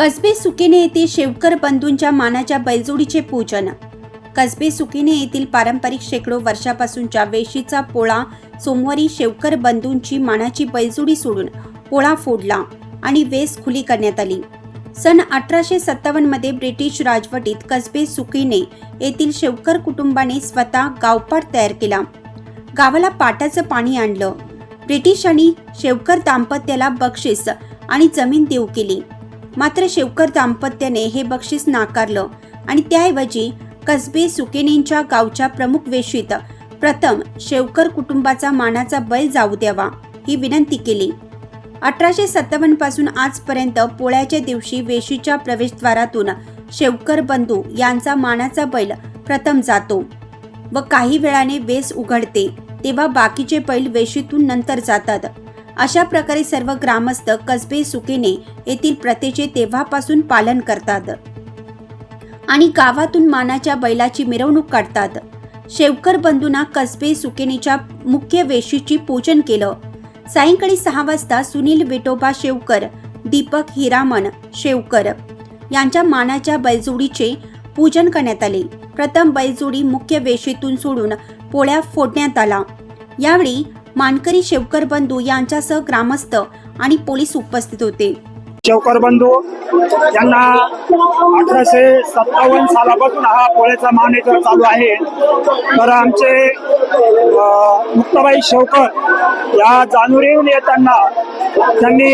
कसबे सुकेने येथील शेवकर बंधूंच्या मानाच्या बैलजोडीचे पूजन. कसबे सुकेने येथील पारंपरिक शेकडो वर्षापासूनच्या वेशीचा पोळा सोमवारी शेवकर बंधूंची मानाची बैलजोडी सोडून पोळा फोडला आणि वेस खुली करण्यात आली. सन अठराशे सत्तावन्नमध्ये ब्रिटिश राजवटीत कसबे सुकीने येथील शेवकर कुटुंबाने स्वतः गावपाट तयार केला. गावाला पाटाचं पाणी आणलं. ब्रिटिशांनी शेवकर दाम्पत्याला बक्षीस आणि जमीन देऊ केली. मात्र शेवकर दाम्पत्याने हे बक्षीस नाकारलं आणि त्याऐवजी कसबे सुकेनेंच्या गावच्या प्रमुख वेशीत प्रथम शेवकर कुटुंबाचा मानाचा बैल जाऊ द्यावा ही विनंती केली. अठराशे सत्तावन्नपासून आजपर्यंत पोळ्याच्या दिवशी वेशीच्या प्रवेशद्वारातून शेवकर बंधू यांचा मानाचा बैल प्रथम जातो व काही वेळाने वेस उघडते तेव्हा बाकीचे बैल वेशीतून नंतर जातात. अशा प्रकारे सर्व ग्रामस्थ कसबे सुकेने येथील प्रथेचे तेव्हापासून पालन करतात. आणि गावातून मानाच्या बैलाची मिरवणूक काढतात. शेवकर बंधूंना कसबे सुकेनेच्या मुख्य वेशीची पूजन केलं. सायंकाळी सहा वाजता सुनील विटोबा शेवकर दीपक हिरामन शेवकर यांच्या मानाच्या बैलजोडीचे पूजन करण्यात आले. प्रथम बैलजोडी मुख्य वेशीतून सोडून पोळ्या फोडण्यात आला. यावेळी मानकरी शेवकर बंधू यांच्यासह ग्रामस्थ आणि पोलीस उपस्थित होते. शेवकर बंधू यांना अठराशे सत्तावन्न सालापासून हा पोळ्याचा मान चालू आहे. तर आमचे मुक्ताबाई शेवकर या जानुरीहून येताना त्यांनी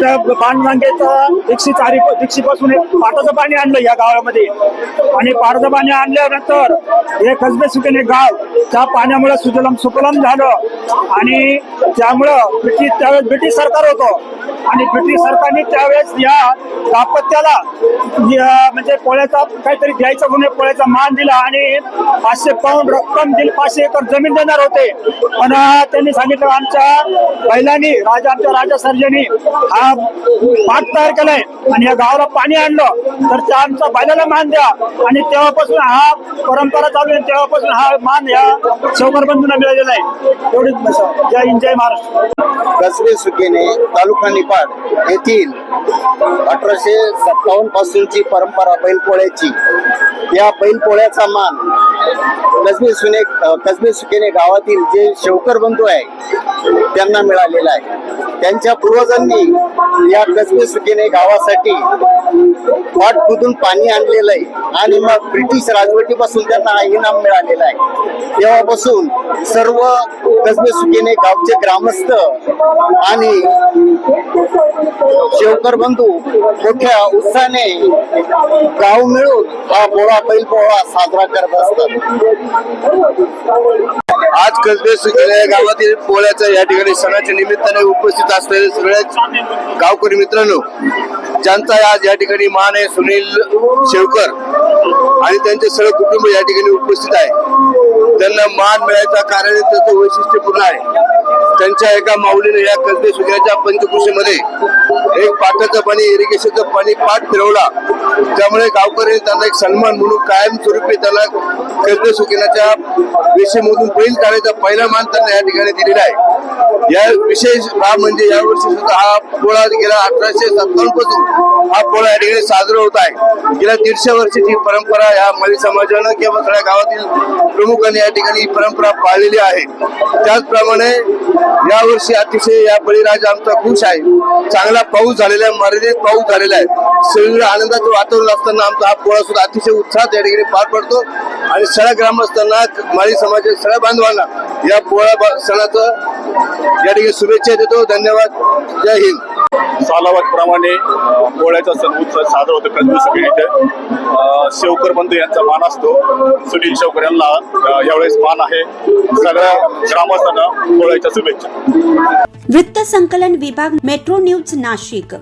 त्या बाणगंगेचं दीक्षी चारी दीक्षीपासून एक पाटाचं पाणी आणलं या गावामध्ये. आणि पाटाचं पाणी आणल्यानंतर हे कसबे सुकेने गाव त्या पाण्यामुळे सुजलम सुकलम झालं. आणि त्यामुळं ब्रिटिश त्यावेळेस ब्रिटिश सरकार होतं. आणि ब्रिटिश सरकारने त्यावेळेस या दापत्याला म्हणजे पोळ्याचा काहीतरी घ्यायचा म्हणून पोळ्याचा मान दिला आणि पाचशे पाऊंड रक्कम दिली पाचशे एकर जमीन देणार होते. पण त्यांनी सांगितलं आमच्या बैलांनी राजा आमच्या राजा सर्जनी हा पाठ तयार केलाय आणि या गावाला पाणी आणलं. तर त्या आमच्या बैलाला मान द्या. आणि तेव्हापासून हा परंपरा चालू आहे तेव्हापासून हा मान या शेवकर बंधूंना मिळालेला आहे. एवढीच बस. जय हिंद जय महाराष्ट्र. कसबे सुकेने तालुका निपाड येथील अठराशे सत्तावन्न पासूनची परंपरा बैलपोळ्याची. या बैलपोळ्याचा मान कसबी सुने कसबी सुकेने गावातील जे शेवकर बंधू आहे त्यांना मिळालेला आहे. त्यांच्या पूर्वजांनी या कसबे सुकेने गावासाठी वाट कुदून पाणी आणलेलं आहे आणि मग ब्रिटिश राजवटीपासून त्यांना हा इनाम मिळालेला आहे. तेव्हापासून सर्व कसबे सुकेने गावचे ग्रामस्थ आणि शेवकर बंधू मोठ्या उत्साहाने गाव मिळून हा पोळा बैल पोळा साजरा करत असतात. आज कसबे गावातील पोळ्याच्या या ठिकाणी सणाच्या निमित्ताने उपस्थित असलेले सगळ्याच गावकरी मित्रांनो ज्यांचा आज या ठिकाणी मान आहे सुनील शेवकर आणि त्यांचे सर्व कुटुंब या ठिकाणी उपस्थित आहे. त्यांना मान मिळायचा कारण त्याचं वैशिष्ट्यपूर्ण आहे. त्यांच्या एका माऊलीने या कसबे सुक्याच्या पंचकृषीमध्ये एक पाटाचं पाणी इरिगेशनचं पाणी पाठ फिरवला. त्यामुळे गावकऱ्यांनी त्यांना एक सन्मान म्हणून कायमस्वरूपी त्याला कसबे सुगिनाच्या वेशीमधून बैल काढायचा पहिला मान त्यांना या ठिकाणी दिलेला आहे. या विशेष बाब म्हणजे यावर्षी सुद्धा हा पोळा गेल्या अठराशे सत्तावन्नपासून. हा पोळा या ठिकाणी साजरा होत आहे. गेल्या दीडशे वर्षाची परंपरा या मराठी समाजानं किंवा सगळ्या गावातील प्रमुखांनी या ठिकाणी ही परंपरा पाळलेली आहे. त्याचप्रमाणे यावर्षी अतिशय या बळीराज आमचा खुश आहे. चांगला पाऊस झालेला आहे मर्यादित पाऊस झालेला आहे. सगळीकडे आनंदाचं वातावरण असताना आमचा हा पोळा सुद्धा अतिशय उत्साहात या ठिकाणी पार पडतो. आणि सगळ्या ग्रामस्थांना माळी समाजाच्या सगळ्या बांधवांना या पोळा सणाचं या ठिकाणी शुभेच्छा देतो. धन्यवाद. जय हिंद. सालावत प्रमाणे पोळ्याचा सण उत्सव साजरा होतो कसबे इथे. शेवकर बंधू यांचा मान असतो. सुनील शेवकर यांना यावेळेस मान आहे. सगळ्या ग्रामस्थांना पोळ्याच्या शुभेच्छा. वृत्त संकलन विभाग मेट्रो न्यूज नाशिक.